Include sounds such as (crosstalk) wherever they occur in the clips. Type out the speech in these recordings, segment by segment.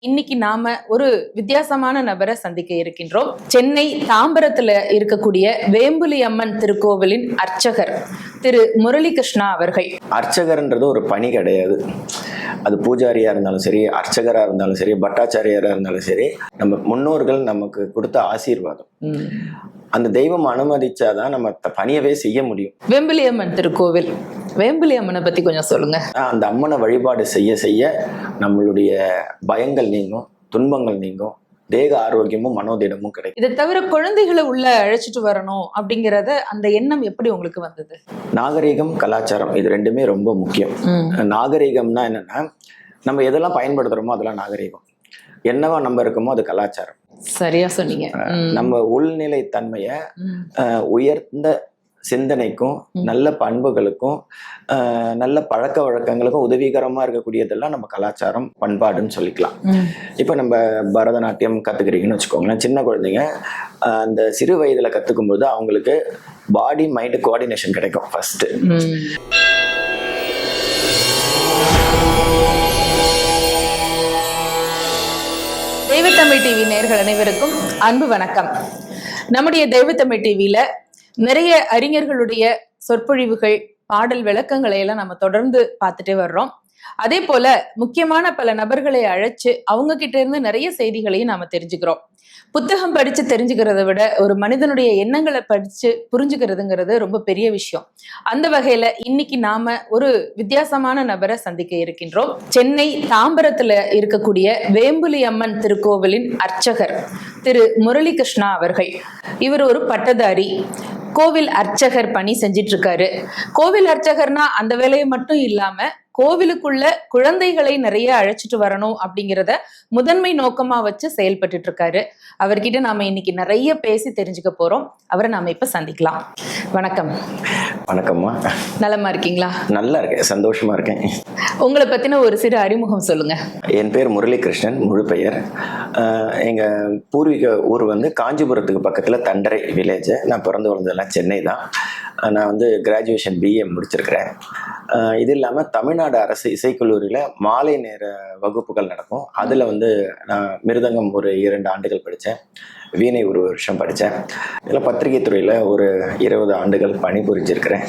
இன்னைக்கு நாம ஒரு வித்தியாசமான நபரை சந்திக்க இருக்கின்றோம். சென்னை தாம்பரத்துல இருக்கக்கூடிய வேம்புலி அம்மன் திருக்கோவிலின் அர்ச்சகர் திரு முரளி கிருஷ்ணா அவர்கள். அர்ச்சகர்ன்றது ஒரு பணி கிடையாது. அது பூஜாரியா இருந்தாலும் சரி அர்ச்சகரா இருந்தாலும் சரி பட்டாச்சாரியாரா இருந்தாலும் சரி நம்ம முன்னோர்கள் நமக்கு கொடுத்த ஆசீர்வாதம். அந்த தெய்வம் அனுமதிச்சாதான் நம்ம பணியவே செய்ய முடியும். வேம்புலி அம்மன் திருக்கோவில். வேம்புலி அம்மனை பத்தி கொஞ்சம் சொல்லுங்க. அந்த அம்மனை வழிபாடு செய்ய செய்ய நம்மளுடைய பயங்கள் நீங்கும் துன்பங்கள் நீங்கும். தேக ஆரோக்கியமும் மனோதிடமும் கிடைக்கும். இதை தவிர குழந்தைகளை உள்ள அழைச்சிட்டு வரணும் அப்படிங்கறத அந்த எண்ணம் எப்படி உங்களுக்கு வந்தது? நாகரீகம் கலாச்சாரம் இது ரெண்டுமே ரொம்ப முக்கியம். நாகரீகம்னா என்னன்னா நம்ம எதெல்லாம் பயன்படுத்துறோமோ அதெல்லாம் நாகரீகம். என்னவா நம்ம இருக்கோமோ அது கலாச்சாரம். சரியா சொன்னீங்க. நம்ம உள்நிலை தன்மையை உயர்ந்த சிந்தனைக்கும். நல்ல பண்புகளுக்கும் நல்ல பழக்க வழக்கங்களுக்கும் உதவிகரமா இருக்கக்கூடியதெல்லாம் நம்ம கலாச்சாரம் பண்பாடுன்னு சொல்லிக்கலாம். இப்போ நம்ம பரதநாட்டியம் கத்துக்கிறீங்கன்னு வச்சுக்கோங்களேன் சின்ன குழந்தைங்க அந்த சிறு வயதுல கத்துக்கும்போது அவங்களுக்கு பாடி மைண்டு கோஆர்டினேஷன் கிடைக்கும் ஃபர்ஸ்ட் ம். தெய்வத்தமிழ் டிவி நேயர்கள் அனைவருக்கும் அன்பு வணக்கம் நம்முடைய தெய்வத்தமிழ் டிவியில நிறைய அறிஞர்களுடைய சொற்பொழிவுகள் பாடல் விளக்கங்களை எல்லாம் நம்ம தொடர்ந்து பார்த்துட்டே வர்றோம். அதே போல முக்கியமான பல நபர்களை அழைச்சு அவங்க கிட்ட இருந்து நிறைய செய்திகளையும் நாம தெரிஞ்சுக்கிறோம். புத்தகம் படிச்சு தெரிஞ்சுக்கிறத விட ஒரு மனிதனுடைய எண்ணங்களை படிச்சு புரிஞ்சுக்கிறதுங்கிறது ரொம்ப பெரிய விஷயம். அந்த வகையில இன்னைக்கு நாம ஒரு வித்தியாசமான நபரை சந்திக்க இருக்கின்றோம். சென்னை தாம்பரத்துல இருக்கக்கூடிய வேம்புலி அம்மன் திருக்கோவிலின் அர்ச்சகர் திரு முரளி கிருஷ்ணா அவர்கள். இவர் ஒரு பட்டதாரி கோவில் அர்ச்சகர் பணி செஞ்சிட்டு இருக்காரு கோவில் அர்ச்சகர்னா அந்த வேலையை மட்டும் இல்லாம கோவிலுக்குள்ள குழந்தைகளை நிறைய அழைச்சிட்டு வரணும் அப்படிங்கிறத முதன்மை நோக்கமா வச்சு செயல்பட்டுட்டு இருக்காரு அவர்கிட்ட நாம இன்னைக்கு நிறைய பேசி தெரிஞ்சுக்க போறோம். அவரை நாம இப்ப சந்திக்கலாம். வணக்கம். வணக்கம்மா. நலமா இருக்கீங்களா? நல்லா இருக்கேன். சந்தோஷமா இருக்கேன். உங்களை பத்தின ஒரு சிறு அறிமுகம் சொல்லுங்க. என் பேர் முரளிகிருஷ்ணன் முழு பெயர். எங்க பூர்வீக ஊர் வந்து காஞ்சிபுரத்துக்கு பக்கத்துல தண்டரை வில்லேஜ் நான் பிறந்து வளர்ந்ததெல்லாம் சென்னை தான். நான் வந்து கிராஜுவேஷன் பிஏ முடிச்சிருக்கிறேன். இது இல்லாமல் தமிழ்நாடு அரசு இசைக்கல்லூரியில் மாலை நேர வகுப்புகள் நடக்கும். அதில் வந்து நான் மிருதங்கம் ஒரு இரண்டு ஆண்டுகள் படித்தேன் வீணை ஒரு வருஷம் படித்தேன் இதில் பத்திரிகை துறையில் ஒரு இருபது ஆண்டுகள் பணி புரிஞ்சிருக்கிறேன்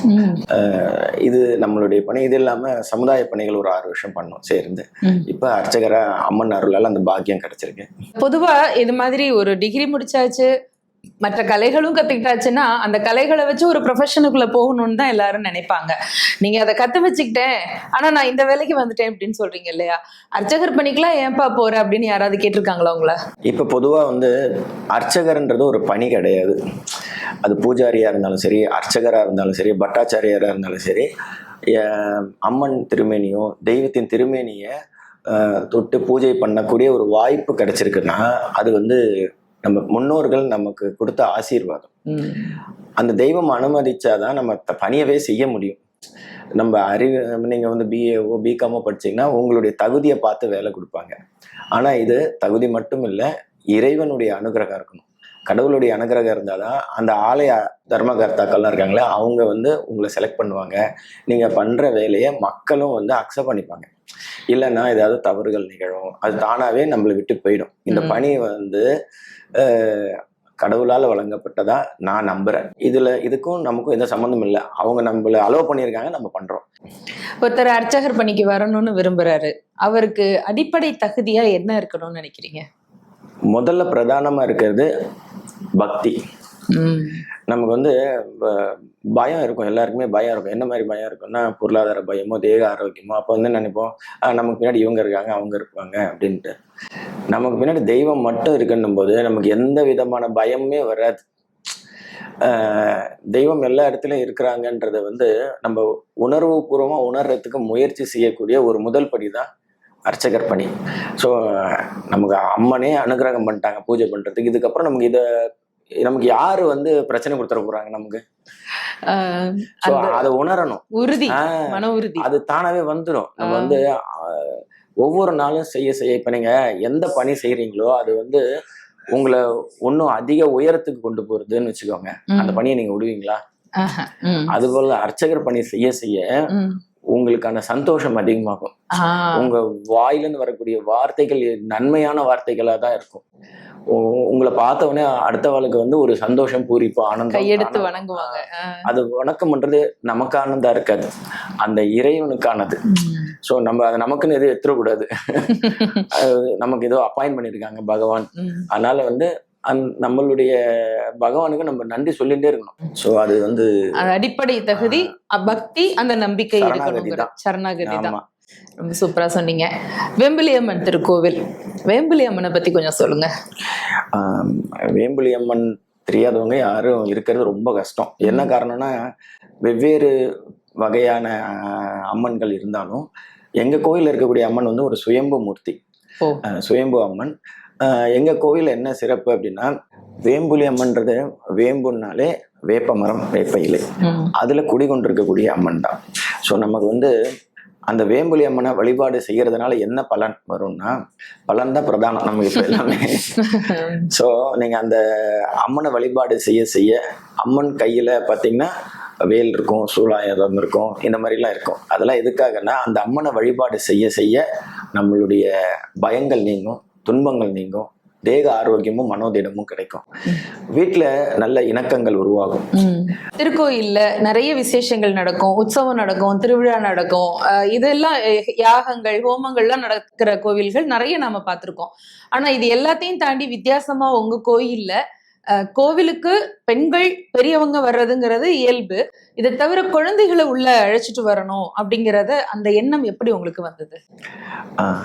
இது நம்மளுடைய பணி. இது இல்லாமல் சமுதாய பணிகள் ஒரு ஆறு வருஷம் பண்ணோம் சேர்ந்து. இப்போ அர்ச்சகரா அம்மன் அருளால் அந்த பாக்கியம் கிடைச்சிருக்கு. பொதுவா இது மாதிரி ஒரு டிகிரி முடிச்சாச்சு. மற்ற கலைகளும் கத்துக்கிட்டாச்சுன்னா அந்த கலைகளை வச்சு ஒரு ப்ரொஃபஷனுக்குள்ள போகணும்னு தான் எல்லாரும் நினைப்பாங்க. நீங்க அதை கத்து வச்சுக்கிட்டேன் ஆனா நான் இந்த வேலைக்கு வந்துட்டேன் அப்படின்னு சொல்றீங்க இல்லையா? அர்ச்சகர் பணிக்கெல்லாம் ஏன்பா போற அப்படின்னு யாராவது கேட்டிருக்காங்களா உங்கள? இப்போ பொதுவாக வந்து அர்ச்சகர்ன்றது ஒரு பணி கிடையாது. அது பூஜாரியாக இருந்தாலும் சரி அர்ச்சகராக இருந்தாலும் சரி பட்டாச்சாரியாராக இருந்தாலும் சரி அம்மன் திருமேனியோ தெய்வத்தின் திருமேனியை தொட்டு பூஜை பண்ணக்கூடிய ஒரு வாய்ப்பு கிடைச்சிருக்குன்னா அது வந்து நம்ம முன்னோர்கள் நமக்கு கொடுத்த ஆசீர்வாதம். அந்த தெய்வம் அனுமதிச்சாதான் நம்ம பணியவே செய்ய முடியும். நம்ம அறிவு நீங்கள் வந்து பிஏஓ பிகாமோ படிச்சீங்கன்னா உங்களுடைய தகுதியை பார்த்து வேலை கொடுப்பாங்க. ஆனால் இது தகுதி மட்டும் இல்லை இறைவனுடைய அனுகிரகம் இருக்கணும். கடவுளுடைய அனுகிரகம் இருந்தால் தான் அந்த ஆலய தர்மகர்த்தாக்கள்லாம் இருக்காங்களே அவங்க வந்து உங்களை செலக்ட் பண்ணுவாங்க. நீங்கள் பண்ணுற வேலையை மக்களும் வந்து அக்செப்ட் பண்ணிப்பாங்க. இல்லைன்னா ஏதாவது தவறுகள் நிகழும். அது தானாகவே நம்மளை விட்டு போயிடும். இந்த. பணி வந்து கடவுளால் வழங்கப்பட்டதா நான் நம்புறேன். இதுல இதுக்கும் நமக்கும் எந்த சம்மந்தம் இல்லை. அவங்க நம்மள அலோவ் பண்ணியிருக்காங்க நம்ம பண்றோம். ஒருத்தர் அர்ச்சகர் பணிக்கு வரணும்னு விரும்புறாரு. அவருக்கு அடிப்படை தகுதியா என்ன இருக்கணும்னு நினைக்கிறீங்க? முதல்ல பிரதானமா இருக்கிறது பக்தி. நமக்கு வந்து பயம் இருக்கும். எல்லாருக்குமே பயம் இருக்கும். என்ன மாதிரி பயம் இருக்கும்னா பொருளாதார பயமோ தேக ஆரோக்கியமோ அப்போ வந்து நினைப்போம்? நமக்கு பின்னாடி இவங்க இருக்காங்க அவங்க இருப்பாங்க அப்படின்ட்டு. நமக்கு பின்னாடி தெய்வம் மட்டும் இருக்குன்னும் போது நமக்கு எந்த விதமான பயமுமே வராது. தெய்வம் எல்லா இடத்துலையும் இருக்கிறாங்கன்றத வந்து நம்ம உணர்வு பூர்வமாக உணர்றதுக்கு முயற்சி செய்யக்கூடிய ஒரு முதல் படி தான் அர்ச்சகர் பணி. ஸோ நமக்கு அம்மனே அனுகிரகம் பண்ணிட்டாங்க பூஜை பண்ணுறதுக்கு இதுக்கப்புறம் நமக்கு இதை நமக்கு யாரு வந்து பிரச்சனை கொடுத்துட போறாங்க நமக்கு? அதை உணரணும். உறுதி மன உறுதி. அது தானாவே வந்துடும் நம்ம. வந்து ஒவ்வொரு நாளும் செய்ய செய்ய இப்ப நீங்க எந்த பணி செய்றீங்களோ அது வந்து உங்களை இன்னும் அதிக உயரத்துக்கு கொண்டு போறதுன்னு வச்சுக்கோங்க. அந்த பணியை நீங்க விடுவீங்களா? ஆஹா, ம், அதுபோல அர்ச்சகர் பணி செய்ய செய்ய உங்களுக்கான சந்தோஷம் அதிகமாகும். உங்க வாயிலிருந்து வரக்கூடிய வார்த்தைகள் நன்மையான வார்த்தைகளா தான் இருக்கும். உங்களை பார்த்த உடனே அடுத்தவளுக்கு வந்து ஒரு சந்தோஷம் பூரிப்பு ஆனந்தம். கையெடுத்து. வணங்குவாங்க. அது வணக்கம் பண்றது நமக்கானதா இருக்காது. அந்த இறைவனுக்கானது. ஸோ நம்ம அதை நமக்குன்னு எதுவும் எடுத்துடக்கூடாது. நமக்கு ஏதோ அப்பாயின் பண்ணியிருக்காங்க பகவான். அதனால வந்து அந் நம்மளுடைய பகவானுக்கு நம்ம நன்றி சொல்லிட்டே இருக்கணும். ஸோ அது வந்து அடிப்படை தகுதி பக்தி அந்த நம்பிக்கை சரணாகதி தான். ரொம்ப சூப்பரா சொன்னீங்க. வேம்பிலி அம்மன் திருக்கோவில். வேம்பிலி அம்மனை பத்தி கொஞ்சம் சொல்லுங்க. ஆம், வேம்புலி அம்மன் தெரியாதவங்க யாரும் இருக்கிறது ரொம்ப கஷ்டம். என்ன காரணம்னா வெவ்வேறு வகையான அம்மன்கள் இருந்தாலும் எங்க கோயில்ல இருக்கக்கூடிய அம்மன் வந்து ஒரு சுயம்பு மூர்த்தி. சுயம்பு அம்மன். ஆஹ், எங்க கோயில்ல என்ன சிறப்பு அப்படின்னா வேம்புலி அம்மன்றது வேம்புனாலே வேப்ப மரம் வேப்ப இலை. அதுல குடிகொண்டிருக்கக்கூடிய அம்மன் தான். ஸோ நமக்கு வந்து அந்த வேம்புலி அம்மனை வழிபாடு செய்யறதுனால என்ன பலன் வரும்னா பலன் தான் பிரதானம் நமக்கு இப்போ எல்லாமே. (laughs) ஸோ நீங்க அந்த அம்மனை வழிபாடு செய்ய செய்ய அம்மன் கையில பார்த்தீங்கன்னா வேல் இருக்கும் சூலாயுதம் இருக்கும் இந்த மாதிரிலாம் இருக்கும். அதெல்லாம் எதுக்காகன்னா அந்த அம்மனை வழிபாடு செய்ய செய்ய நம்மளுடைய பயங்கள் நீங்கும் துன்பங்கள் நீங்கும். தேக ஆரோக்கியமும் மனோதிடமும் கிடைக்கும். வீட்டில் நல்ல இணக்கங்கள் உருவாகும். திருக்கோயில்ல நிறைய விசேஷங்கள் நடக்கும். உற்சவம் நடக்கும் திருவிழா நடக்கும். இதெல்லாம் யாகங்கள் ஹோமங்கள்லாம் நடக்கிற கோவில்கள் நிறைய நாம பார்த்திருக்கோம். ஆனா இது எல்லாத்தையும் தாண்டி வித்தியாசமா உங்க கோயில்ல கோவிலுக்கு பெண்கள் பெரியவங்க வர்றதுங்கிறது இயல்பு. இதை தவிர குழந்தைகளை உள்ள அழைச்சிட்டு வரணும் அப்படிங்கறத அந்த எண்ணம் எப்படி உங்களுக்கு வந்தது?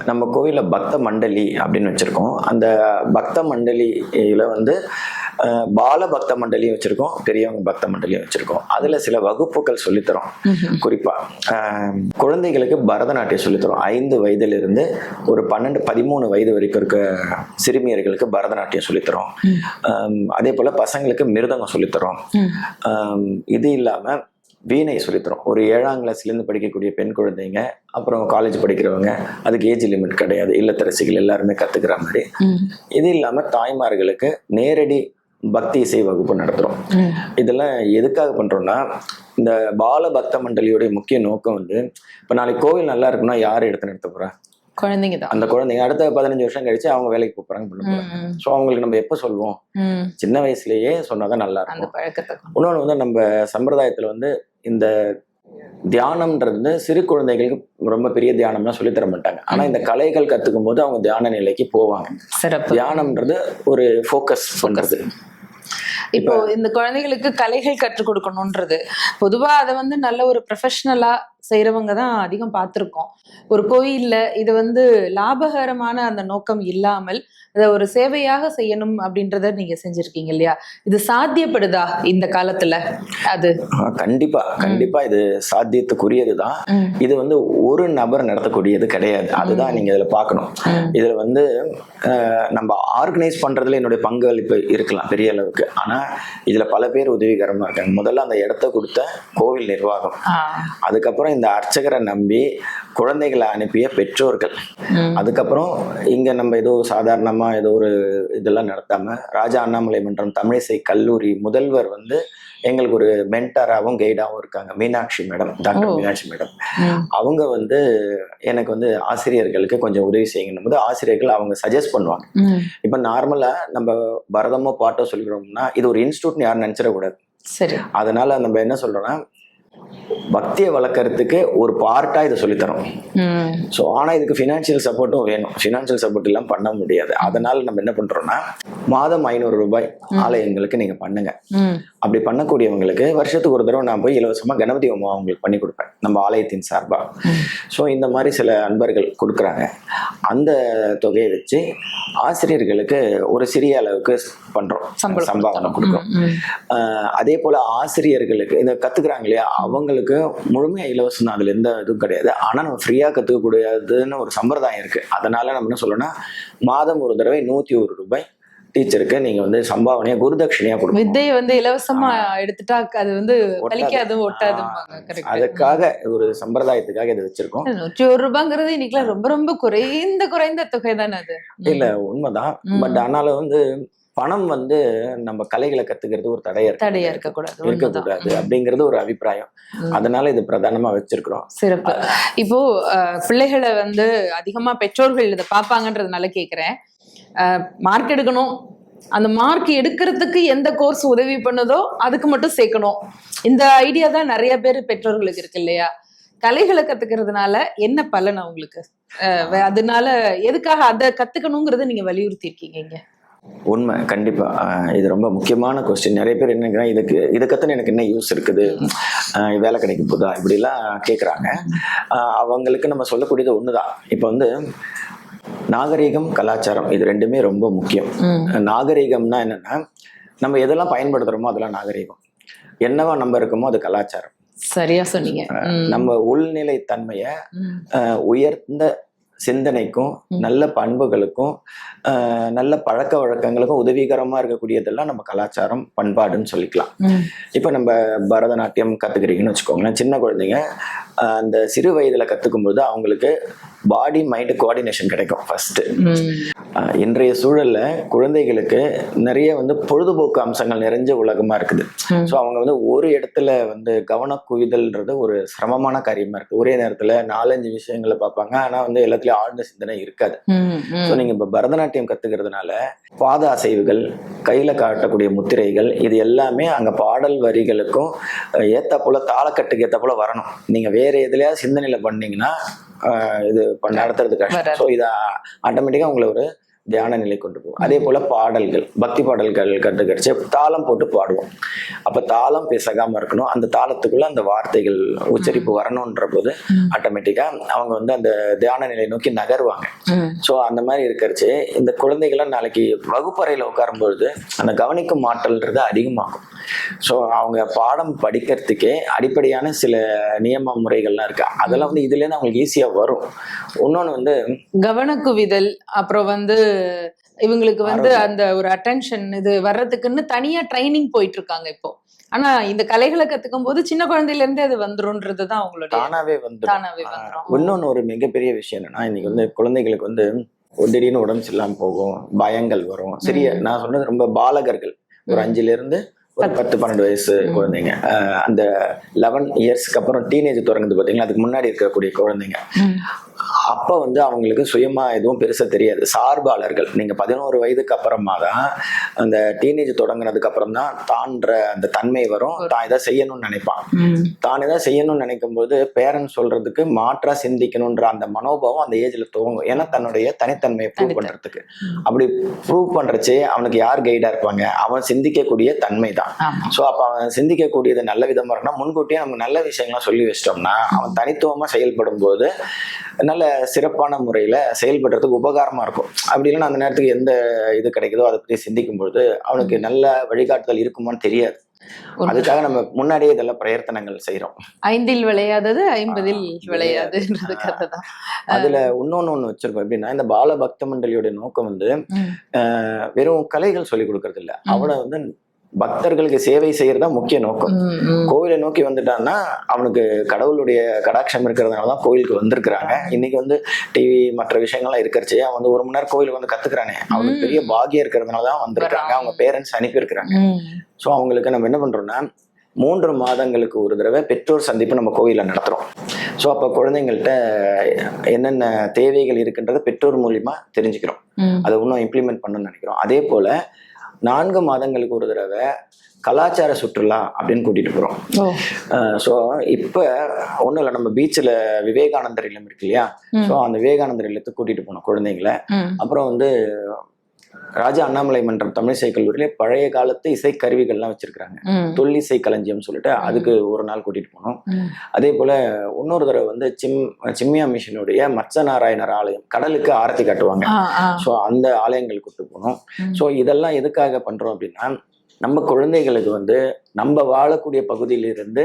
நம்ம கோவிலில் பக்த மண்டலி அப்படின்னு வச்சுருக்கோம். அந்த பக்த மண்டலியில் வந்து பால பக்த மண்டலியும் வச்சுருக்கோம் பெரியவங்க பக்த மண்டலியும் வச்சுருக்கோம். அதில் சில வகுப்புகள் சொல்லித்தரோம். குறிப்பாக குழந்தைகளுக்கு பரதநாட்டியம் சொல்லித்தரோம். ஐந்து வயதிலிருந்து ஒரு பன்னெண்டு பதிமூணு வயது வரைக்கும் இருக்க சிறுமியர்களுக்கு பரதநாட்டியம் சொல்லித்தரோம். அதே போல் பசங்களுக்கு மிருதங்கம் சொல்லித்தரோம் இது இல்லாமல் வீணை சொல்லித்தரோம். ஒரு ஏழாம் கிளாஸ்லேருந்து படிக்கக்கூடிய பெண் குழந்தைங்க அப்புறம் காலேஜ் படிக்கிறவங்க அதுக்கு ஏஜ் லிமிட் கிடையாது. இல்லத்தரசிகள் எல்லாருமே கற்றுக்கிற மாதிரி. இது இல்லாமல் தாய்மார்களுக்கு நேரடி பக்தி இசை வகுப்பு நடத்துகிறோம் ம். இதெல்லாம் எதுக்காக பண்ணுறோம்னா இந்த பால பக்த மண்டலியோடைய முக்கிய நோக்கம் வந்து இப்போ நாளைக்கு கோவில் நல்லா இருக்குன்னா யார் எடுத்து நடத்த போகிறா குழந்தைங்க தான் அந்த குழந்தைங்க அடுத்த பதினஞ்சு வருஷம் கழிச்சு அவங்க வேலைக்கு போகிறாங்க பண்ண. ஸோ அவங்களுக்கு நம்ம எப்போ சொல்லுவோம் ம். சின்ன வயசுலயே சொன்னாதான் நல்லா அந்த இருக்கும் பழக்கத்தை கொண்டு- இன்னொன்று வந்து நம்ம சம்பிரதாயத்தில் வந்து இந்த தியானம்ன்றது வந்து சிறு குழந்தைகளுக்கு ரொம்ப பெரிய தியானம்லாம் சொல்லித் தர மாட்டாங்க. ஆனால் இந்த கலைகள் கற்றுக்கும் போது அவங்க தியான நிலைக்கு போவாங்க. தியானம்ன்றது ஒரு ஃபோக்கஸ் பண்ணுறது இப்போ இந்த குழந்தைகளுக்கு கலைகள் கற்றுக் கொடுக்கணும்ன்றது பொதுவா அதை வந்து நல்ல ஒரு ப்ரொஃபஷனலா செய்யறவங்க தான் அதிகம் பார்த்திருக்கோம். ஒரு கோயில்ல இது வந்து லாபகரமான அந்த நோக்கம் இல்லாமல் அதை ஒரு சேவையாக செய்யணும் அப்படின்றத நீங்க செஞ்சிருக்கீங்க இல்லையா? இது சாத்தியப்படுதா இந்த காலத்துல அது? கண்டிப்பா கண்டிப்பா இது சாத்தியத்துக்குரியது தான். இது வந்து ஒரு நபர் நடத்தக்கூடியது கிடையாது. அதுதான் நீங்க இதுல பார்க்கணும். இதுல வந்து நம்ம ஆர்கனைஸ் பண்றதுல என்னுடைய பங்களிப்பு இருக்கலாம் பெரிய அளவுக்கு. ஆனா இதுல பல பேர் உதவிகரமா இருக்காங்க. முதல்ல அந்த இடத்த கொடுத்த கோவில் நிர்வாகம். அதுக்கப்புறம் இந்த அர்ச்சகரை நம்பி குழந்தைகளை அனுப்பிய பெற்றோர்கள். அதுக்கப்புறம் இங்க நம்ம ஏதோ சாதாரணமா ஏதோ ஒரு இதெல்லாம் நடத்தாம ராஜா அண்ணாமலை மன்றம் தமிழிசை கல்லூரி முதல்வர் வந்து எங்களுக்கு ஒரு மென்டராகவும் கைடாகவும் இருக்காங்க Meenakshi madam doctor. Meenakshi madam. அவங்க வந்து எனக்கு வந்து ஆசிரியர்களுக்கு கொஞ்சம் உதவி செய்யணும் போது ஆசிரியர்கள் அவங்க சஜஸ்ட் பண்ணுவாங்க. இப்போ நார்மலாக நம்ம பரதமோ பாட்டோ சொல்லிக்கிறோம்னா இது ஒரு இன்ஸ்டியூட்னு யாரும் நினச்சிடக்கூடாது சரி அதனால நம்ம என்ன சொல்றோம்னா பக்தியை வளர்க்கறதுக்கு ஒரு பார்ட்டா இதை சொல்லித்தரோம். ஸோ ஆனால் இதுக்கு ஃபினான்ஷியல் சப்போர்ட்டும் வேணும். ஃபினான்ஷியல் சப்போர்ட் எல்லாம் பண்ண முடியாது. அதனால நம்ம என்ன பண்றோம்னா மாதம் ஐநூறு ரூபாய் ஆலயங்களுக்கு நீங்க பண்ணுங்க. அப்படி பண்ணக்கூடியவங்களுக்கு வருஷத்துக்கு ஒரு தடவை நான் போய் இலவசமா கணபதி ஹோமம் அவங்களுக்கு பண்ணி கொடுப்பேன். நம்ம ஆலயத்தின் சார்பா. ஸோ இந்த மாதிரி சில அன்பர்கள் கொடுக்குறாங்க. அந்த தொகையை வச்சு ஆசிரியர்களுக்கு ஒரு சிறிய அளவுக்கு பண்றோம். சம்பளம் சம்பாவனை கொடுக்குறோம். அதே போல ஆசிரியர்களுக்கு இதை கத்துக்கிறாங்க இல்லையா? அவங்களுக்கு முழுமையா இலவசம் தான் அதுல எந்த இதுவும் கிடையாது. ஆனா நம்ம ஃப்ரீயா கத்துக்க கூடாதுன்னு ஒரு சம்பிரதாயம் இருக்கு. அதனால நம்ம என்ன சொல்லணும்னா மாதம் ஒரு தடவை நூத்தி ஒரு ரூபாய் டீச்சருக்கு நீங்க வந்து சம்பாவனையா குருதட்சணையா கொடுக்கணும். வித்தையை வந்து இலவசமா எடுத்துட்டா அது வந்து. பலிக்காது ஒட்டாது அதுக்காக ஒரு சம்பிரதாயத்துக்காக இதை வச்சிருக்கோம். நூற்றி ஒரு ரூபாங்கிறது இன்னைக்குலாம் ரொம்ப ரொம்ப குறைந்த குறைந்த தொகை தானே அது? இல்ல உண்மைதான். பட் ஆனாலும் வந்து பணம் வந்து நம்ம கலைகளை கத்துக்கிறது ஒரு தடையா தடையா இருக்கக்கூடாது. இருக்கக்கூடாது அப்படிங்கிறது ஒரு அபிப்பிராயம். அதனால இது பிரதானமா வச்சிருக்கிறோம். சிறப்பு. இப்போ பிள்ளைகளை வந்து அதிகமா பெற்றோர்கள் இதை பார்ப்பாங்கன்றதுனால கேக்குறேன். மார்க் எடுக்கணும். அந்த மார்க் எடுக்கிறதுக்கு எந்த கோர்ஸ் உதவி பண்ணுதோ அதுக்கு மட்டும் சேர்க்கணும். இந்த ஐடியா தான் நிறைய பேர் பெற்றோர்களுக்கு இருக்கு இல்லையா? கலைகளை கத்துக்கிறதுனால என்ன பலன் அவங்களுக்கு? அதனால எதுக்காக அதை கத்துக்கணுங்கிறத நீங்க வலியுறுத்தி இருக்கீங்க உண்மை கண்டிப்பா. ஆஹ் இது ரொம்ப முக்கியமான கொஸ்டின் நிறைய பேர் என்ன இதுக்கு இதை கத்துன எனக்கு என்ன யூஸ் இருக்குது? வேலை கிடைக்க போதா இப்படிலாம் கேட்குறாங்க அவங்களுக்கு நம்ம சொல்லக்கூடியது ஒண்ணுதான். இப்போ வந்து நாகரீகம் கலாச்சாரம் இது ரெண்டுமே ரொம்ப முக்கியம். நாகரீகம்னா என்னன்னா நம்ம எதெல்லாம் பயன்படுத்துறோமோ அதெல்லாம் நாகரீகம். என்னவா நம்ம இருக்கோமோ அது கலாச்சாரம். சரியா சொன்னீங்க. நம்ம உள்நிலை தன்மையை உயர்ந்த சிந்தனைக்கும். நல்ல பண்புகளுக்கும் ஆஹ் நல்ல பழக்க வழக்கங்களுக்கும் உதவிகரமா இருக்கக்கூடியதெல்லாம் நம்ம கலாச்சாரம் பண்பாடுன்னு சொல்லிக்கலாம். இப்போ நம்ம பரதநாட்டியம் கத்துக்கிறீங்கன்னு வச்சுக்கோங்களேன் சின்ன குழந்தைங்க அந்த சிறு வயதுல கத்துக்கும்போது அவங்களுக்கு பாடி மைண்டு கோஆர்டினேஷன் கிடைக்கும் ஃபர்ஸ்ட். இன்றைய சூழல்ல குழந்தைகளுக்கு நிறைய வந்து பொழுதுபோக்கு அம்சங்கள் நிறைஞ்ச உலகமா இருக்குது. ஸோ அவங்க வந்து ஒரு இடத்துல வந்து கவன குவிதல்ன்றது ஒரு சிரமமான காரியமா இருக்கு ஒரே நேரத்துல நாலஞ்சு விஷயங்களை பார்ப்பாங்க ஆனா வந்து எல்லாத்துலயும் ஆழ்ந்த சிந்தனை இருக்காது. ஸோ நீங்க இப்ப பரதநாட்டியம் கத்துக்கிறதுனால பாத அசைவுகள் கையில காட்டக்கூடிய முத்திரைகள் இது எல்லாமே அங்க பாடல் வரிகளுக்கும் ஏத்தா போல தாளக்கட்டுக்கு ஏத்தா போல வரணும் நீங்க வேற எதுலயாவது சிந்தனையில பண்ணீங்கன்னா இது பண்ண நடத்துறது கஷ்டம். ஸோ இதை ஆட்டோமேட்டிக்கா உங்களை ஒரு தியான நிலை கொண்டு போகும். அதே போல பாடல்கள் பக்தி பாடல்கள் கற்றுக்கடிச்சு தாளம் போட்டு பாடுவோம். அப்ப தாளம் பிசகாம இருக்கணும். அந்த தாளத்துக்குள்ள அந்த வார்த்தைகள் உச்சரிப்பு வரணுன்ற போது ம். ஆட்டோமேட்டிக்கா அவங்க வந்து அந்த தியான நிலை நோக்கி நகருவாங்க. ஸோ அந்த மாதிரி இருக்கிறச்சு இந்த குழந்தைகள்லாம் நாளைக்கு வகுப்பறையில் உட்காரும்பொழுது அந்த கவனிக்கும் ஆற்றல்ன்றது அதிகமாகும். ஸோ அவங்க பாடம் படிக்கிறதுக்கே அடிப்படையான சில நியம முறைகள்லாம் இருக்கு. அதெல்லாம் வந்து இதுலேருந்து அவங்களுக்கு ஈஸியாக வரும். இன்னொன்று வந்து கவனக்குவிதல் அப்புறம் வந்து இவங்களுக்கு வந்து அந்த ஒரு அட்டென்ஷன் இது வர்றதுக்குன்னு தனியா ட்ரைனிங் போயிட்டு இருக்காங்க இப்போ ஆனா இந்த கலைகளை கத்துக்கும் போது சின்ன குழந்தையில இருந்தே அது வந்துரும்ன்றது தான் அவங்களுடைய தானாவே வந்துரும் இன்னொன்று ஒரு மிகப்பெரிய விஷயம் என்னன்னா இன்னைக்கு வந்து குழந்தைகளுக்கு வந்து திடீர்னு உடம்பு சரியில்லாம போகும் பயங்கள் வரும் சரி ம். நான் சொன்னது ரொம்ப பாலகர்கள் ஒரு. அஞ்சுல இருந்து ஒரு பத்து. பன்னெண்டு வயசு. குழந்தைங்க அந்த லெவன் இயர்ஸ்க்கு அப்புறம் டீனேஜ் தொடங்குது பார்த்தீங்களா அதுக்கு முன்னாடி இருக்கக்கூடிய குழந்தைங்க. அப்ப வந்து அவங்களுக்கு சுயமா எதுவும் பெருசா தெரியாது. சார்பாளர்கள். நீங்க பதினோரு வயதுக்கு அப்புறமா தான் அந்த டீனேஜ் தொடங்குனதுக்கு அப்புறம் தான் தான்ற அந்த தன்மை வரும். தான் இதை செய்யணும்னு நினைப்பான். தான் ஏதாவது செய்யணும்னு நினைக்கும் போது பேரண்ட்ஸ் சொல்றதுக்கு மாற்றா சிந்திக்கணும்ன்ற அந்த மனோபாவம் அந்த ஏஜ்ல துவங்கும் ஏன்னா தன்னுடைய தனித்தன்மையை ப்ரூவ். பண்றதுக்கு. அப்படி ப்ரூவ் பண்றச்சே அவனுக்கு யார் கைடா இருப்பாங்க? அவன் சிந்திக்கக்கூடிய தன்மை தான். ஸோ அப்போ அவன் சிந்திக்கக்கூடியது நல்ல விதமா இருக்குன்னா முன்கூட்டியே நம்ம நல்ல விஷயங்கள்லாம் சொல்லி வச்சிட்டோம்னா அவன் தனித்துவமா செயல்படும் போது நல்ல சிறப்பான முறையில செயல்படுறதுக்கு உபகாரமா இருக்கும். அப்படி இல்லைன்னா அந்த நேரத்துக்கு எந்த இது கிடைக்குதோ அதை பத்தி சிந்திக்கும் பொழுது அவனுக்கு நல்ல வழிகாட்டுதல் இருக்குமான்னு தெரியாது. அதுக்காக நம்ம முன்னாடியே இதெல்லாம் பிரயத்தனங்கள் செய்றோம். ஐந்தில் விளையாதது ஐம்பதில் தான் அதுல இன்னொன்னு ஒண்ணு வச்சிருக்கோம். எப்படின்னா இந்த பால பக்த மண்டலியோட நோக்கம் வந்து வெறும் கலைகள் சொல்லி கொடுக்கறது இல்ல அவனை வந்து பக்தர்களுக்கு சேவை செய்யறதா முக்கிய நோக்கம். கோவிலை நோக்கி வந்துட்டான்னா அவனுக்கு கடவுளுடைய கடாட்சம் இருக்கிறதுனால தான் கோயிலுக்கு வந்திருக்கிறாங்க. இன்னைக்கு வந்து டிவி மற்ற விஷயங்கள்லாம் இருக்கிறச்சே அவன் வந்து ஒரு மணி நேரம் கோயிலுக்கு வந்து கத்துக்கிறானே. அவனுக்கு பெரிய பாகியம் இருக்கிறதுனால தான் வந்திருக்காங்க. அவங்க பேரண்ட்ஸ் அனுப்பியிருக்கிறாங்க. ஸோ அவங்களுக்கு நம்ம என்ன பண்றோம்னா மூன்று மாதங்களுக்கு ஒரு தடவை பெற்றோர் சந்திப்பு நம்ம கோயிலில் நடத்துகிறோம் ஸோ அப்போ குழந்தைங்கள்ட்ட என்னென்ன தேவைகள் இருக்குன்றதை பெற்றோர் மூலியமா தெரிஞ்சுக்கிறோம். அதை இன்னும் இம்ப்ளிமெண்ட் பண்ணணும்னு நினைக்கிறோம். அதே போல நான்கு மாதங்களுக்கு ஒரு தடவை கலாச்சார சுற்றுலா அப்படின்னு கூட்டிட்டு போகிறோம் ஸோ இப்போ ஒன்றும் இல்லை நம்ம பீச்சில் விவேகானந்தர் இல்லம் இருக்கு இல்லையா. ஸோ அந்த விவேகானந்தர் இல்லத்துக்கு கூட்டிட்டு போனோம் குழந்தைங்கள. அப்புறம் வந்து ராஜா அண்ணாமலை மன்றம் தமிழிசை கல்லூரியில பழைய காலத்து இசை கருவிகள்லாம் வச்சிருக்கிறாங்க. தொல்லிசை களஞ்சியம் சொல்லிட்டு அதுக்கு ஒரு நாள் கூட்டிட்டு போனோம். அதே போல இன்னொரு தடவை வந்து சிம் சிம்மியா மிஷனுடைய மத்ச நாராயணர் ஆலயம் கடலுக்கு ஆரத்தி காட்டுவாங்க. ஸோ அந்த ஆலயங்கள் கூட்டு போனோம். ஸோ இதெல்லாம் எதுக்காக பண்றோம் அப்படின்னா நம்ம குழந்தைகளுக்கு வந்து நம்ம வாழக்கூடிய பகுதியிலிருந்து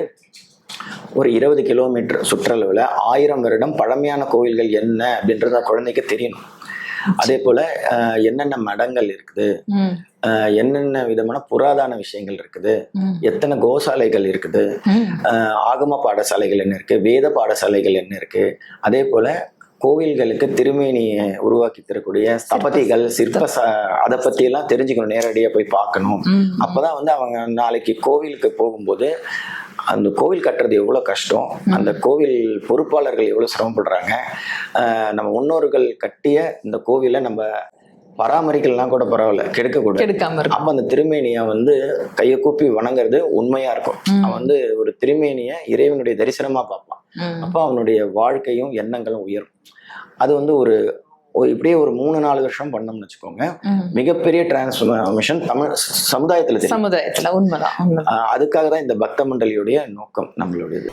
ஒரு இருபது கிலோமீட்டர் சுற்றளவில் ஆயிரம் வருடம் பழமையான கோயில்கள் என்ன அப்படின்றது குழந்தைக்கு தெரியணும் அதே போல என்னென்ன மடங்கள் இருக்குது என்னென்ன விதமான புராதான விஷயங்கள் இருக்குது. எத்தனை கோசாலைகள் இருக்குது ஆகம பாடசாலைகள் என்ன இருக்கு வேத பாடசாலைகள் என்ன இருக்கு அதே போல கோவில்களுக்கு திருமேனியை உருவாக்கி தரக்கூடிய ஸ்தபதிகள் சிற்ப அதை பத்தி எல்லாம் தெரிஞ்சுக்கணும் நேரடியாக போய் பார்க்கணும். அப்பதான் வந்து அவங்க நாளைக்கு கோவிலுக்கு போகும்போது அந்த கோவில் கட்டுறது எவ்வளோ கஷ்டம் அந்த கோவில் பொறுப்பாளர்கள் எவ்வளோ சிரமப்படுறாங்க நம்ம முன்னோர்கள் கட்டிய இந்த கோவிலை நம்ம பராமரிக்கலாம் கூட பரவாயில்ல கெடுக்கக்கூடாது கெடுக்காம இருக்கும். அப்ப அந்த திருமேனியை வந்து கையை கூப்பி வணங்குறது உண்மையா இருக்கும். அவன் வந்து ஒரு திருமேனியை இறைவனுடைய தரிசனமா பார்ப்பான். அப்போ அவனுடைய வாழ்க்கையும் எண்ணங்களும் உயரும். அது வந்து ஒரு- இப்படியே ஒரு மூணு நாலு வருஷம் பண்ணோம்னு வச்சுக்கோங்க. மிகப்பெரிய டிரான்ஸ்ஃபர்மேஷன் தமிழ் சமுதாயத்துல சமுதாயத்துல உண்மைதான் அதுக்காக தான் இந்த பக்த மண்டலியுடைய நோக்கம் நம்மளுடையது.